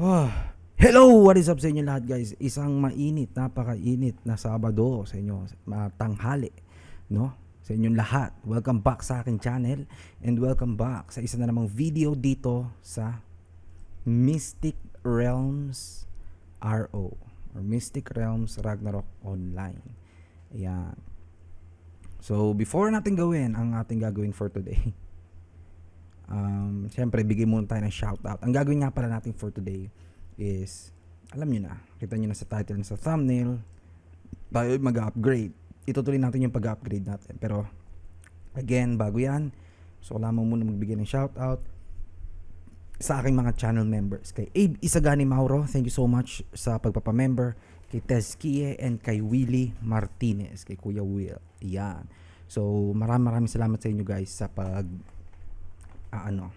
Oh, hello! What is up sa inyo lahat guys? Isang mainit, napakainit na Sabado sa inyo, matanghali, no? Sa inyong lahat. Welcome back sa aking channel and welcome back sa isa na namang video dito sa Mystic Realms RO or Mystic Realms Ragnarok Online. Ayan. So, before natin gawin ang ating gagawin for today, um, syempre, bigay muna tayo ng shoutout. Ang gagawin nga pala natin for today is, alam nyo na, kita nyo na sa title na sa thumbnail, tayo mag-upgrade. Itutuloy natin yung pag-upgrade natin. Pero, again, bago yan, so mo muna magbigay ng shoutout sa aking mga channel members. Kay Abe Isagani Mauro, thank you so much sa pagpapamember. Kay Tez Kie and kay Willie Martinez, kay Kuya Will. Yan. So, maraming maraming salamat sa inyo guys sa pag ah, ano,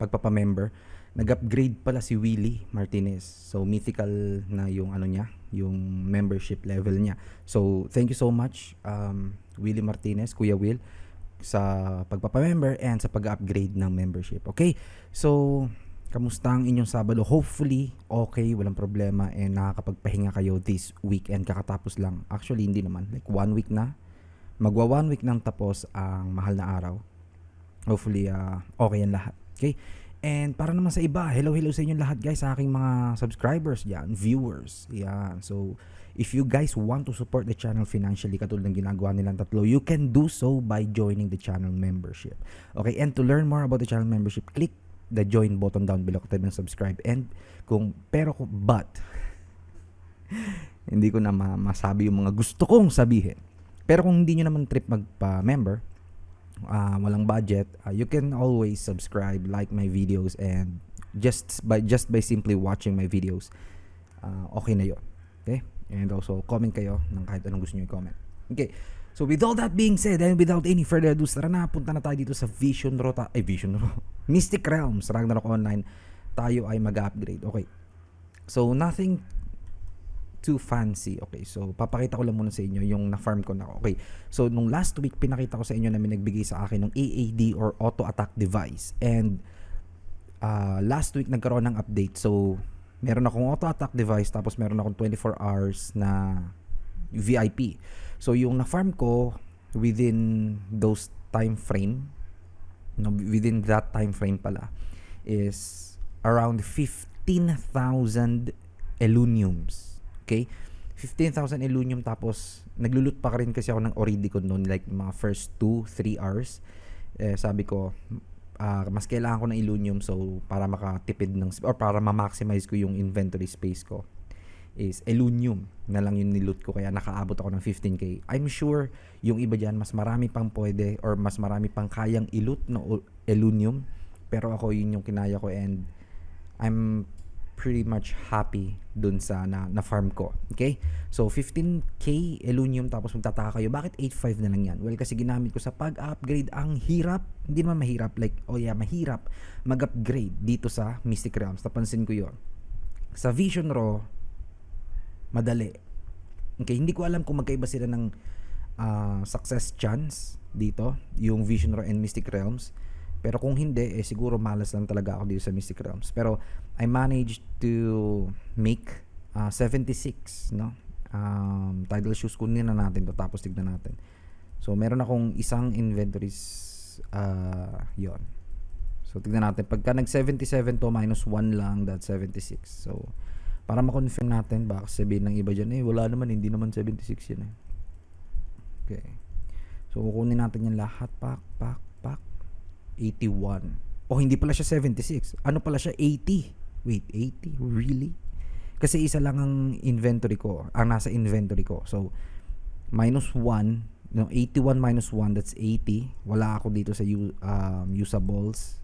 pagpapamember. Nag-upgrade pala si Willie Martinez. So, mythical na yung ano niya, yung membership level niya. So, thank you so much, um, Willie Martinez, Kuya Will, sa pagpapamember and sa pag-upgrade ng membership. Okay? So, kamusta ang inyong Sabado? Hopefully, okay, walang problema and nakakapagpahinga kayo this weekend kakatapos lang. Actually, hindi naman. Like, one week na. Magwa one week nang tapos ang mahal na araw. Hopefully, uh, okay yan lahat. Okay? And para naman sa iba, hello hello sa inyo lahat guys, sa aking mga subscribers yan, viewers. Yan. So, if you guys want to support the channel financially katulad ng ginagawa nilang tatlo, you can do so by joining the channel membership. Okay, and to learn more about the channel membership, click the join button down below katabi ng subscribe. And kung, pero but, hindi ko na ma- masabi yung mga gusto kong sabihin. Pero kung hindi nyo naman trip magpa-member, uh, walang budget, uh, you can always subscribe, like my videos, and just by just by simply watching my videos, uh, okay na yon. Okay? And also, comment kayo ng kahit anong gusto nyo i-comment. Okay. So, with all that being said, and without any further ado, tara na, punta na tayo dito sa Vision Rota, ay Vision Ro, Mystic Realms, Ragnarok Online. Tayo ay mag-upgrade. Okay. So, nothing too fancy. Okay, so papakita ko lang muna sa inyo yung na-farm ko na. Okay, so nung last week, pinakita ko sa inyo na may nagbigay sa akin ng AAD or Auto Attack Device. And uh, last week, nagkaroon ng update. So, meron akong Auto Attack Device tapos meron akong 24 hours na VIP. So, yung na-farm ko within those time frame, no, within that time frame pala, is around 15,000 Eluniums. Okay? 15,000 Elunium tapos naglulut pa rin kasi ako ng Oridicon noon like mga first 2, 3 hours. Eh, sabi ko, ah, mas kailangan ko ng Elunium so para makatipid ng or para ma-maximize ko yung inventory space ko is Elunium na lang yung niloot ko kaya nakaabot ako ng 15k. I'm sure yung iba dyan mas marami pang pwede or mas marami pang kayang iloot o- Elunium pero ako yun yung kinaya ko and I'm pretty much happy dun sa na, na farm ko. Okay? So, 15k Elunium tapos magtataka kayo, bakit 8.5 na lang yan? Well, kasi ginamit ko sa pag-upgrade. Ang hirap, hindi naman mahirap, like, oh yeah, mahirap mag-upgrade dito sa Mystic Realms. Napansin ko yon Sa Vision Raw, madali. Okay, hindi ko alam kung magkaiba sila ng ah, success chance dito, yung Vision Raw and Mystic Realms. Pero kung hindi, eh siguro malas lang talaga ako dito sa Mystic Realms. Pero I managed to make uh, 76, no? Um, tidal shoes kunin na natin to tapos tignan natin. So meron akong isang inventories uh, yon. So tignan natin pagka nag 77 to minus 1 lang that's 76. So para ma-confirm natin baka sabihin ng iba diyan eh wala naman hindi naman 76 yan eh. Okay. So kukunin natin yan lahat pak pak pak 81. O hindi pala siya 76. Ano pala siya 80. Wait, 80? Really? Kasi isa lang ang inventory ko, ang nasa inventory ko. So minus 1, no, 81 minus 1 that's 80. Wala ako dito sa um, usables.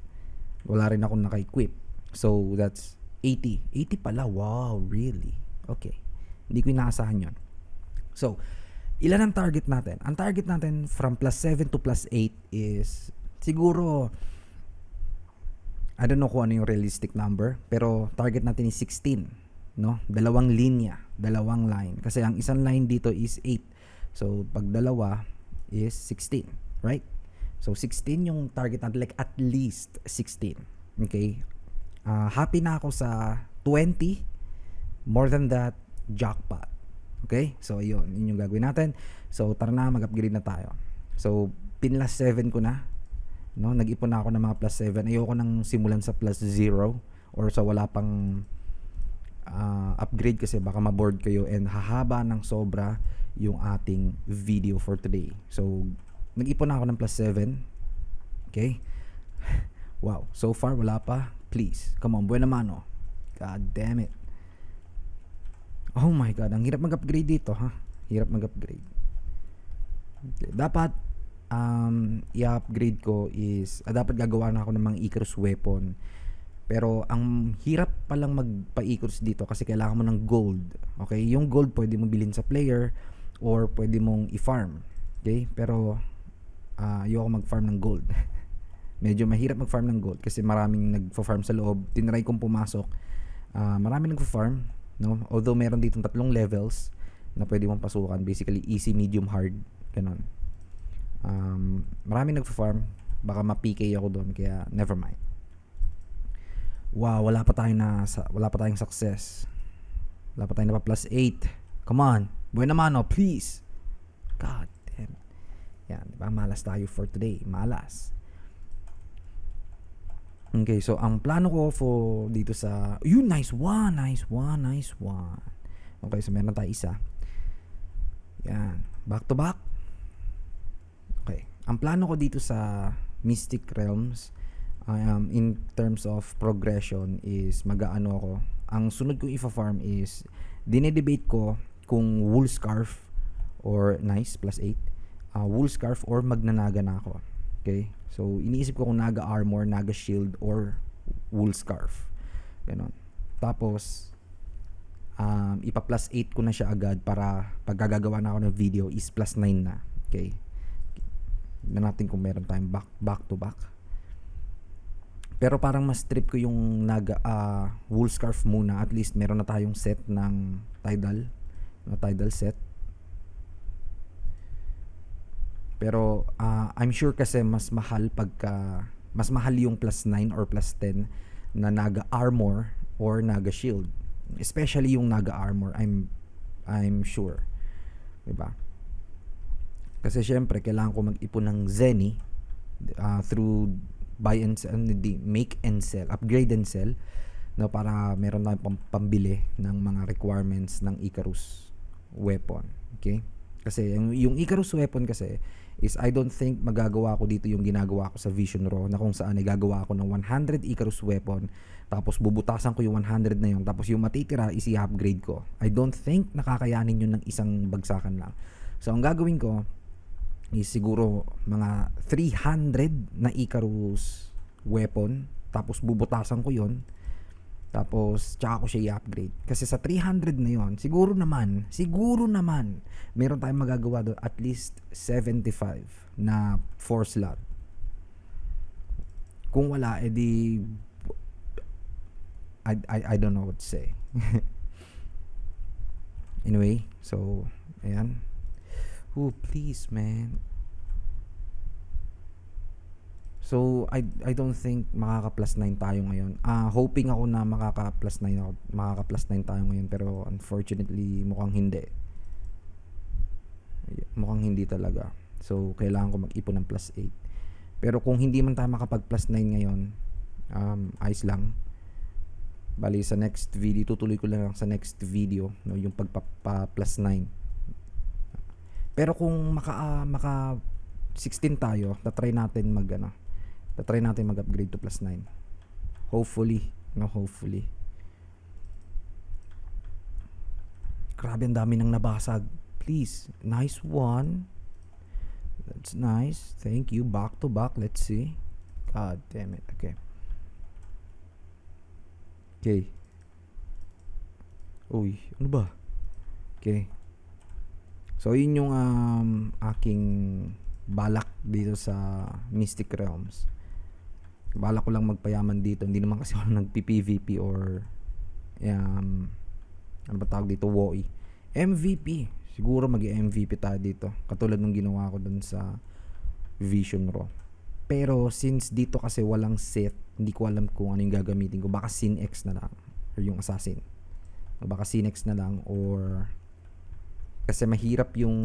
Wala rin ako naka-equip. So that's 80. 80 pala. Wow, really? Okay. Hindi ko inaasahan 'yon. So, ilan ang target natin? Ang target natin from plus 7 to plus 8 is siguro I don't know kung ano yung realistic number, pero target natin is 16, no? Dalawang linya, dalawang line. Kasi ang isang line dito is 8. So, pag dalawa is 16, right? So, 16 yung target natin, like at least 16. Okay? Ah, happy na ako sa 20. More than that, jackpot. Okay? So, yun. Yun yung gagawin natin. So, tara na, mag-upgrade na tayo. So, pinlas 7 ko na. No? Nag-ipon na ako ng mga plus 7. Ayoko nang simulan sa plus 0 or sa wala pang uh, upgrade kasi baka ma-board kayo and hahaba ng sobra yung ating video for today. So, nag-ipon na ako ng plus 7. Okay? Wow. So far, wala pa. Please. Come on. Buena mano. God damn it. Oh my God. Ang hirap mag-upgrade dito, ha? Hirap mag-upgrade. Okay. Dapat, um, i-upgrade ko is, ah, dapat gagawa na ako ng mga Icarus weapon. Pero, ang hirap palang magpa-Icarus dito kasi kailangan mo ng gold. Okay? Yung gold pwede mo bilhin sa player or pwede mong i-farm. Okay? Pero, uh, ayoko mag-farm ng gold. medyo mahirap mag-farm ng gold kasi maraming nagfa-farm sa loob. Tinry kong pumasok. Uh, maraming nagfa-farm, no? Although meron dito tatlong levels na pwede mong pasukan. Basically, easy, medium, hard. Ganon. Um, maraming nagfa-farm. Baka ma-PK ako doon, kaya never mind. Wow, wala pa tayong na wala pa tayong success. Wala pa tayong na pa plus 8. Come on. Buena mano, please. God damn. Yan, di ba? Malas tayo for today. Malas. Okay, so ang plano ko for dito sa yun nice one, nice one, nice one. Okay, so meron tayo isa. Yan, back to back. Ang plano ko dito sa Mystic Realms um, in terms of progression is mag-aano ako. Ang sunod kong ifa-farm is dinedebate ko kung wool scarf or nice plus 8 uh, wool scarf or magnanaga na ako. Okay? So, iniisip ko kung naga armor, naga shield, or wool scarf. Ganon. Tapos, um, ipa plus 8 ko na siya agad para pag gagawa na ako ng video is plus 9 na. Okay? Na natin kung meron tayong back, back to back. Pero parang mas trip ko yung naga uh, wool scarf muna. At least meron na tayong set ng tidal. No, tidal set. Pero uh, I'm sure kasi mas mahal pagka mas mahal yung plus 9 or plus 10 na naga armor or naga shield. Especially yung naga armor, I'm I'm sure. 'Di ba? Kasi syempre kailangan ko mag-ipon ng Zenny uh, through buy and sell, hindi, make and sell, upgrade and sell no para meron tayong pam- pambili ng mga requirements ng Icarus weapon. Okay? Kasi yung, yung Icarus weapon kasi is I don't think magagawa ko dito yung ginagawa ko sa Vision Raw na kung saan ay gagawa ako ng 100 Icarus weapon tapos bubutasan ko yung 100 na yun tapos yung matitira is i-upgrade ko. I don't think nakakayanin yun ng isang bagsakan lang. So ang gagawin ko is siguro mga 300 na Icarus weapon tapos bubutasan ko yon tapos, tsaka ko siya i-upgrade. Kasi sa 300 na yon siguro naman, siguro naman, meron tayong magagawa doon at least 75 na 4 slot. Kung wala, edi I, I, I don't know what to say. anyway, so, ayan. Oh, please, man. So, I, I don't think makaka plus 9 tayo ngayon. Uh, hoping ako na makaka plus 9 ako, makaka plus 9 tayo ngayon pero unfortunately mukhang hindi. Mukhang hindi talaga. So, kailangan ko mag-ipon ng plus 8. Pero kung hindi man tayo makapag plus 9 ngayon, um, ayos lang. Bali sa next video, tutuloy ko lang sa next video, no, yung pagpa plus 9. Pero kung maka uh, maka 16 tayo, ta-try natin mag ano, try natin mag-upgrade to plus 9. Hopefully. No, hopefully. Grabe, ang dami nang nabasag. Please. Nice one. That's nice. Thank you. Back to back. Let's see. God damn it. Okay. Okay. Uy, ano ba? Okay. So, yun yung um, aking balak dito sa Mystic Realms. Bala ko lang magpayaman dito. Hindi naman kasi ako nagpi-PVP or um, ano ba tawag dito? WOI MVP siguro mag MVP tayo dito. Katulad nung ginawa ko dun sa Vision Raw. Pero since dito kasi walang set hindi ko alam kung ano yung gagamitin ko. Baka Sin X na lang. Or yung assassin. Baka Sinex na lang or kasi mahirap yung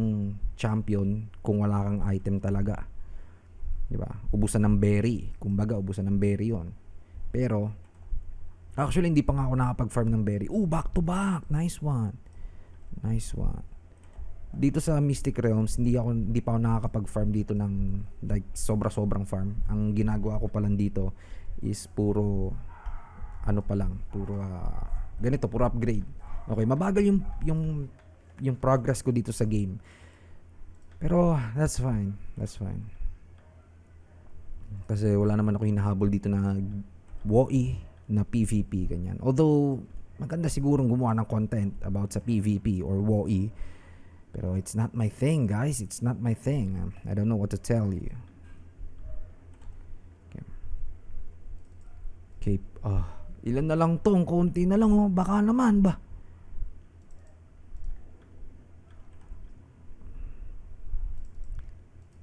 champion kung wala kang item talaga. 'Di ba? Ubusan ng berry. Kumbaga, ubusan ng berry 'yon. Pero actually hindi pa nga ako nakapag-farm ng berry. Oh, back to back. Nice one. Nice one. Dito sa Mystic Realms, hindi ako hindi pa ako nakakapag-farm dito ng like sobra-sobrang farm. Ang ginagawa ko pa lang dito is puro ano pa lang, puro ah, ganito, puro upgrade. Okay, mabagal yung yung yung progress ko dito sa game. Pero that's fine. That's fine. Kasi wala naman ako hinahabol dito na WoE na PvP ganyan. Although maganda sigurong gumawa ng content about sa PvP or WoE. Pero it's not my thing, guys. It's not my thing. I don't know what to tell you. Okay. Okay. ah, ilan na lang to? Konti na lang, oh. Baka naman ba?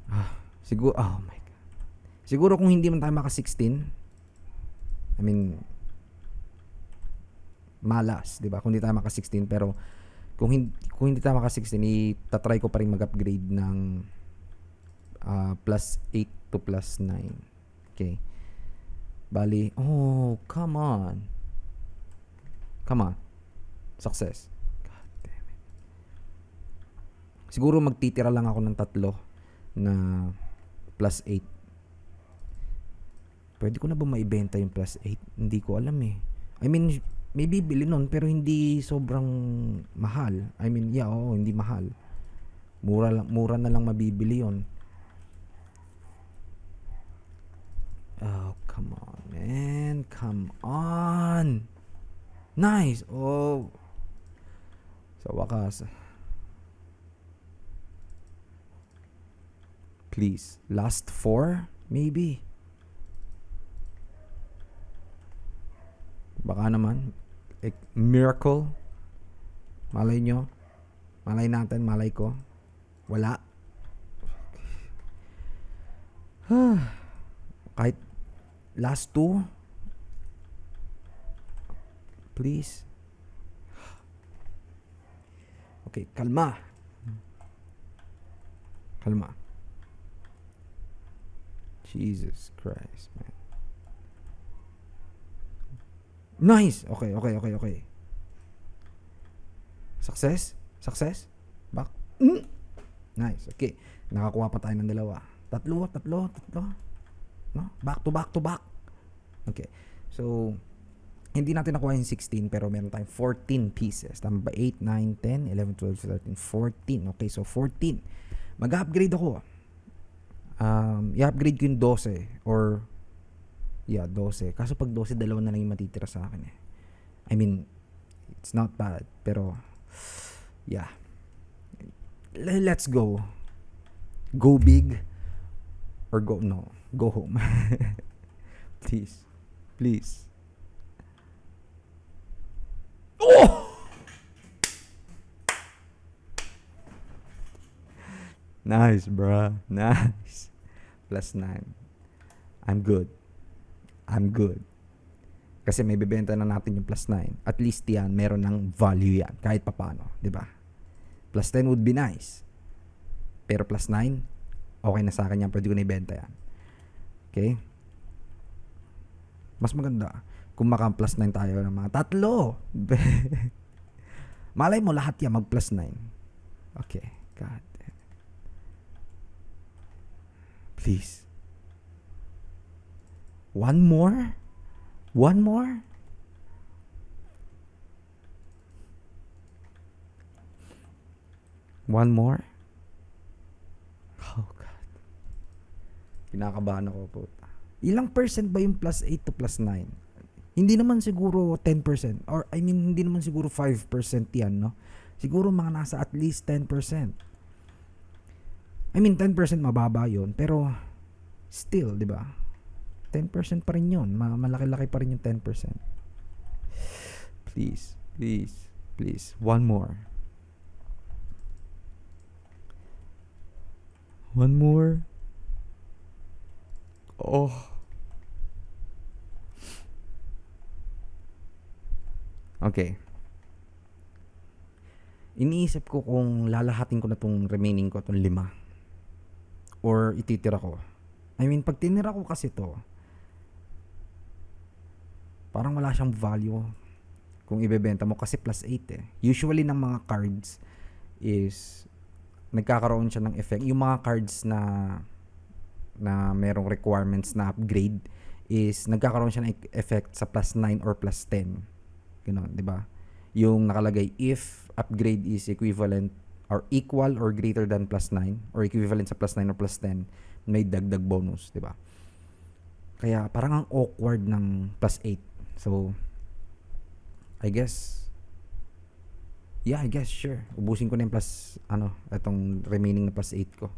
Ah, siguro, oh my God. Siguro kung hindi man tayo maka 16, I mean, malas, di ba? Kung hindi tayo maka 16, pero kung hindi, kung hindi tayo maka 16, itatry ko pa rin mag-upgrade ng ah, plus 8 to plus 9. Okay. Bali, oh, come on. Come on. Success. God damn it. Siguro magtitira lang ako ng tatlo na plus 8. Pwede ko na ba maibenta yung plus 8? Hindi ko alam eh. I mean, may bibili nun pero hindi sobrang mahal. I mean, yeah, oo, hindi mahal. Mura, lang, mura na lang mabibili yon. Oh, come on, man. Come on. Nice. Oh. Sa wakas. Please. Last four? Maybe. Baka naman. Eh, miracle. Malay nyo. Malay natin. Malay ko. Wala. Kahit last two. Please. Okay, kalma. Kalma. Jesus Christ, man. Nice. Okay, okay, okay, okay. Success? Success? Back. Mm. Nice. Okay. Nakakuha pa tayo ng dalawa. Tatlo, tatlo, tatlo. No? Back to back to back. Okay. So, hindi natin nakuha yung 16 pero meron tayong 14 pieces. Tama ba? 8, 9, 10, 11, 12, 13, 14. Okay, so 14. Mag-upgrade ako. Um, i-upgrade ko yung 12 or Yeah, 12. Kaso pag 12, dalawa na lang yung matitira sa akin eh. I mean, it's not bad. Pero, yeah. Let's go. Go big or go, no, go home. Please. Please. Oh! Nice, bruh. Nice. Plus 9. I'm good. I'm good. Kasi may bibenta na natin yung plus 9. At least yan, meron ng value yan. Kahit papano. ba diba? Plus 10 would be nice. Pero plus 9, okay na sa akin yan. Pwede ko na ibenta yan. Okay? Mas maganda kung maka plus 9 tayo ng mga tatlo. Malay mo lahat yan mag plus 9. Okay. God damn. Please. One more? One more? One more? Oh God. Kinakabahan ako po. Ilang percent ba yung plus 8 to plus 9? Hindi naman siguro 10%. Or I mean, hindi naman siguro 5% yan, no? Siguro mga nasa at least 10%. I mean, 10% mababa yon Pero, still, di ba? 10% pa rin yun. Ma- malaki-laki pa rin yung 10%. Please, please, please. One more. One more. Oh. Okay. Iniisip ko kung lalahatin ko na tong remaining ko, tong lima. Or ititira ko. I mean, pag tinira ko kasi to, parang wala siyang value kung ibebenta mo kasi plus 8 eh. Usually ng mga cards is nagkakaroon siya ng effect. Yung mga cards na na merong requirements na upgrade is nagkakaroon siya ng e- effect sa plus 9 or plus 10. Ganun, 'di ba? Yung nakalagay if upgrade is equivalent or equal or greater than plus 9 or equivalent sa plus 9 or plus 10, may dagdag bonus, 'di ba? Kaya parang ang awkward ng plus 8. So I guess Yeah, I guess sure. Ubusin ko na yung plus ano, itong remaining na plus 8 ko.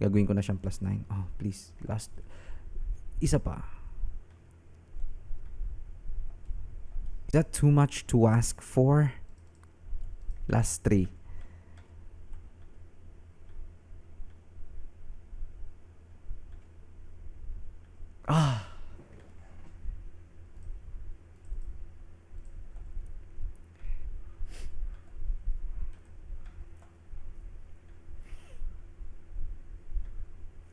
Gagawin ko na siyang plus 9. Oh, please. Last isa pa. Is that too much to ask for? Last three. Ah.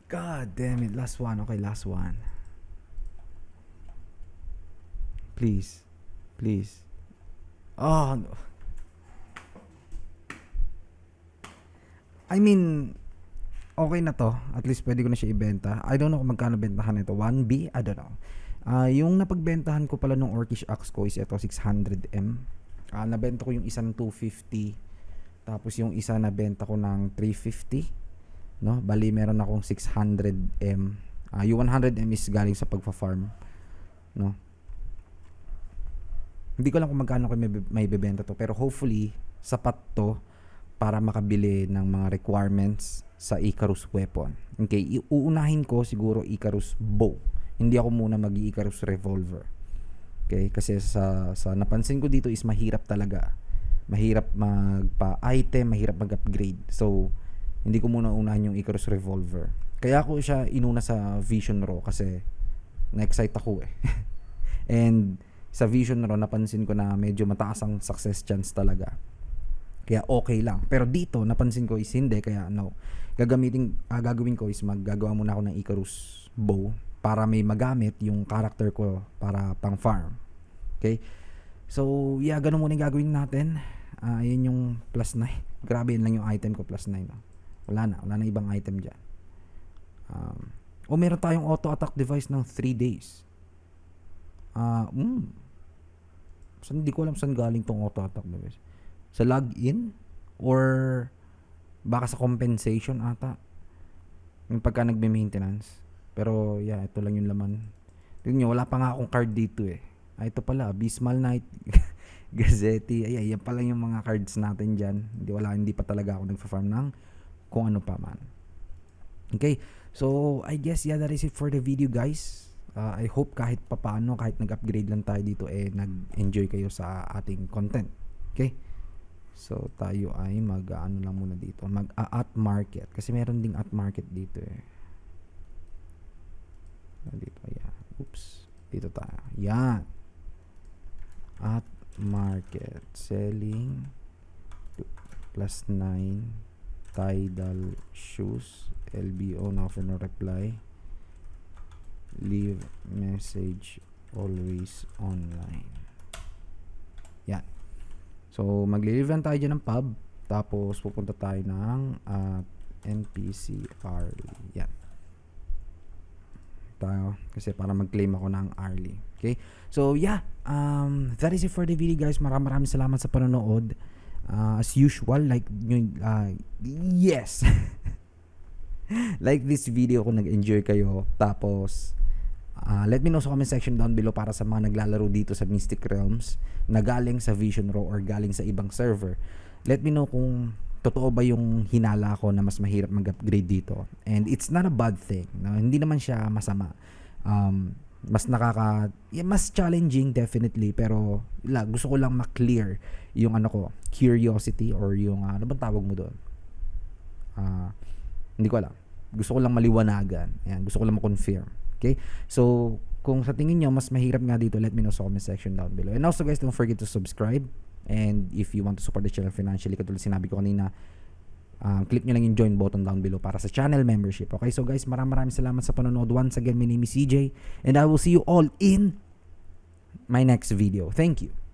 God damn it. Last one. Okay, last one. Please. Please. Oh, no. I mean, okay na to. At least pwede ko na siya ibenta. I don't know kung magkano bentahan nito. 1B? I don't know. Ah, yung napagbentahan ko pala nung Orkish Axe ko is ito 600M. Ah, nabenta ko yung isang 250. Tapos yung isa nabenta ko ng 350. No? Bali meron akong 600M. Ah, yung 100M is galing sa pagfa-farm. No? Hindi ko lang kung magkano ko may, may bebenta to. Pero hopefully, sapat to para makabili ng mga requirements sa Icarus weapon. Okay, i- uunahin ko siguro Icarus bow. Hindi ako muna mag Icarus revolver. Okay, kasi sa sa napansin ko dito is mahirap talaga. Mahirap magpa-item, mahirap mag-upgrade. So, hindi ko muna unahin yung Icarus revolver. Kaya ako siya inuna sa Vision Raw kasi na-excite ako eh. And sa Vision Raw napansin ko na medyo mataas ang success chance talaga. Kaya okay lang. Pero dito, napansin ko is hindi. Kaya no. Gagamitin, ah, gagawin ko is maggagawa muna ako ng Icarus bow para may magamit yung character ko para pang farm. Okay? So, yeah, ganun muna yung gagawin natin. Ah, yun yung plus 9. Grabe yun lang yung item ko, plus 9. No? Wala na. Wala na ibang item dyan. Um, o meron tayong auto attack device ng 3 days. Ah, mm. So, hindi ko alam saan galing tong auto attack device sa login or baka sa compensation ata. Yung pagka nagme-maintenance. Pero yeah ito lang yung laman. Tingnan nyo wala pa nga akong card dito eh. Ah, ito pala Bismal Knight Gazzetti ay yan pala yung mga cards natin dyan. Hindi wala hindi pa talaga ako nagfa-farm ng kung ano pa man. Okay so I guess yeah that is it for the video guys. Uh, I hope kahit papaano kahit nag-upgrade lang tayo dito eh nag-enjoy kayo sa ating content. Okay So, tayo ay mag-ano lang muna dito. Mag-at market. Kasi meron ding at market dito eh. Dito, ayan. Oops. Dito tayo. Yan. At market. Selling plus 9 tidal shoes LBO now for no reply leave message always online yan So, maglilive lang tayo dyan ng pub. Tapos, pupunta tayo ng uh, NPCR. Yan. Tayo. Kasi para mag-claim ako ng hourly. Okay? So, yeah. Um, that is it for the video, guys. Maraming maraming salamat sa panonood. Uh, as usual, like, uh, yes! like this video kung nag-enjoy kayo. Tapos, Uh, let me know sa comment section down below para sa mga naglalaro dito sa Mystic Realms na galing sa Vision Row or galing sa ibang server. Let me know kung totoo ba yung hinala ko na mas mahirap mag-upgrade dito. And it's not a bad thing. No? Hindi naman siya masama. Um, mas nakaka yeah, mas challenging definitely pero la, gusto ko lang ma-clear yung ano ko curiosity or yung uh, ano bang tawag mo doon uh, hindi ko alam gusto ko lang maliwanagan Ayan, gusto ko lang ma-confirm Okay? So, kung sa tingin nyo mas mahirap nga dito, let me know sa comment section down below. And also guys, don't forget to subscribe. And if you want to support the channel financially, katulad sinabi ko kanina, um, click nyo lang yung join button down below para sa channel membership. Okay, so guys, maraming maraming salamat sa panonood. Once again, my name is CJ. And I will see you all in my next video. Thank you.